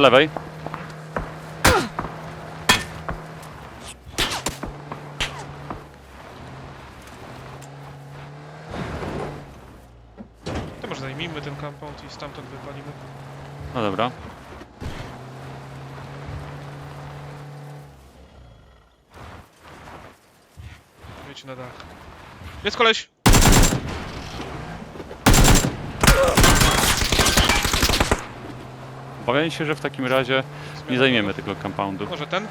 lewej. To może zajmijmy ten compound i stamtąd wypalimy. No dobra. Wiecie na dach. Jest koleś! Obawiam się, że w takim razie nie zajmiemy tego compoundu. Może ten?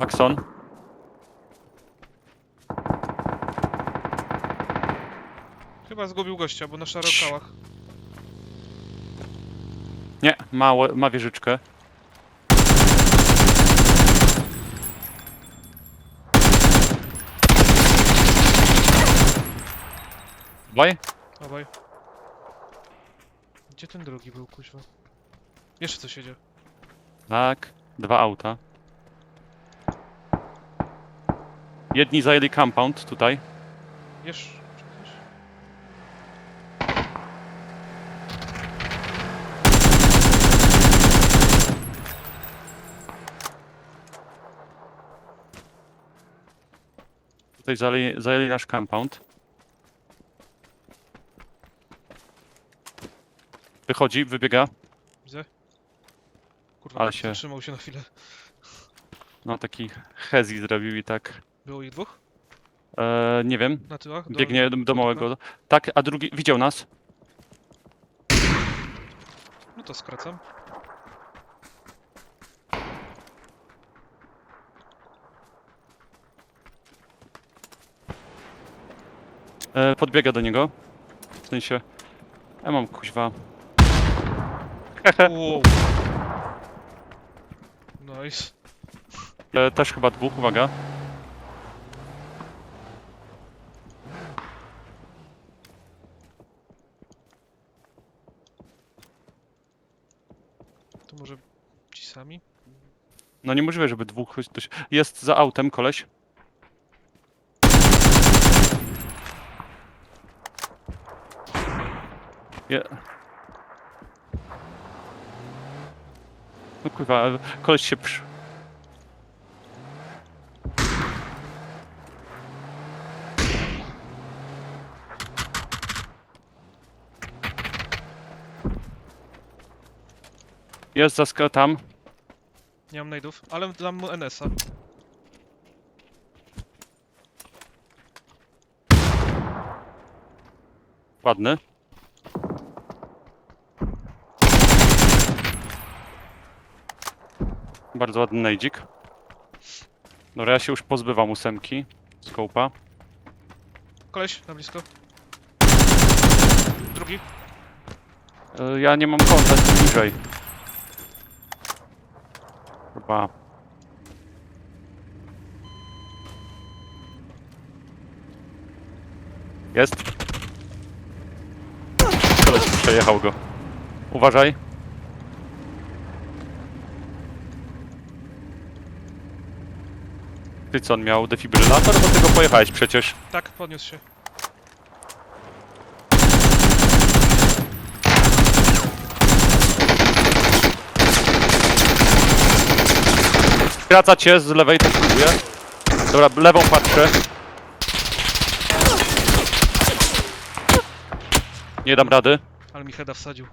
Axon. Chyba zgubił gościa, bo na szarokałach. Nie, ma, ma wieżyczkę. Dawaj. Obaj. Gdzie ten drugi był, kuźwa? Jeszcze coś jedzie. Tak, dwa auta. Jedni zajęli compound tutaj. Jeszcze coś? Tutaj zajęli, zajęli nasz compound. Wychodzi, wybiega. Widzę. Kurwa, Ale się- zatrzymał się na chwilę. No taki hezi zrobił i tak. Było ich dwóch? E, nie wiem. Na tyłach? Do- Biegnie do, do małego. Tak, a drugi widział nas. No to skracam. E, podbiega do niego. W sensie. Ja mam kuźwa. Wow. Nice. E, też chyba dwóch, uwaga. To może ci sami? No niemożliwe, żeby dwóch. ktoś- Jest za autem koleś. Je... No kurwa, koleś się przy... Jest zaska tam. Nie mam najdów, ale dam mu NS-a. Ładny. Bardzo ładny nejdzik. Dobra, ja się już pozbywam ósemki. Skołpa. Koleś, na blisko. Drugi. E, Ja nie mam kąta, jest bliżej. Chyba. Jest. Koleś przejechał go. Uważaj. Ty co, on miał defibrylator? Do tego pojechałeś przecież. Tak, podniósł się. Skraca cię z lewej, też próbuję. Dobra, lewą patrzę. Nie dam rady. Ale mi heada wsadził.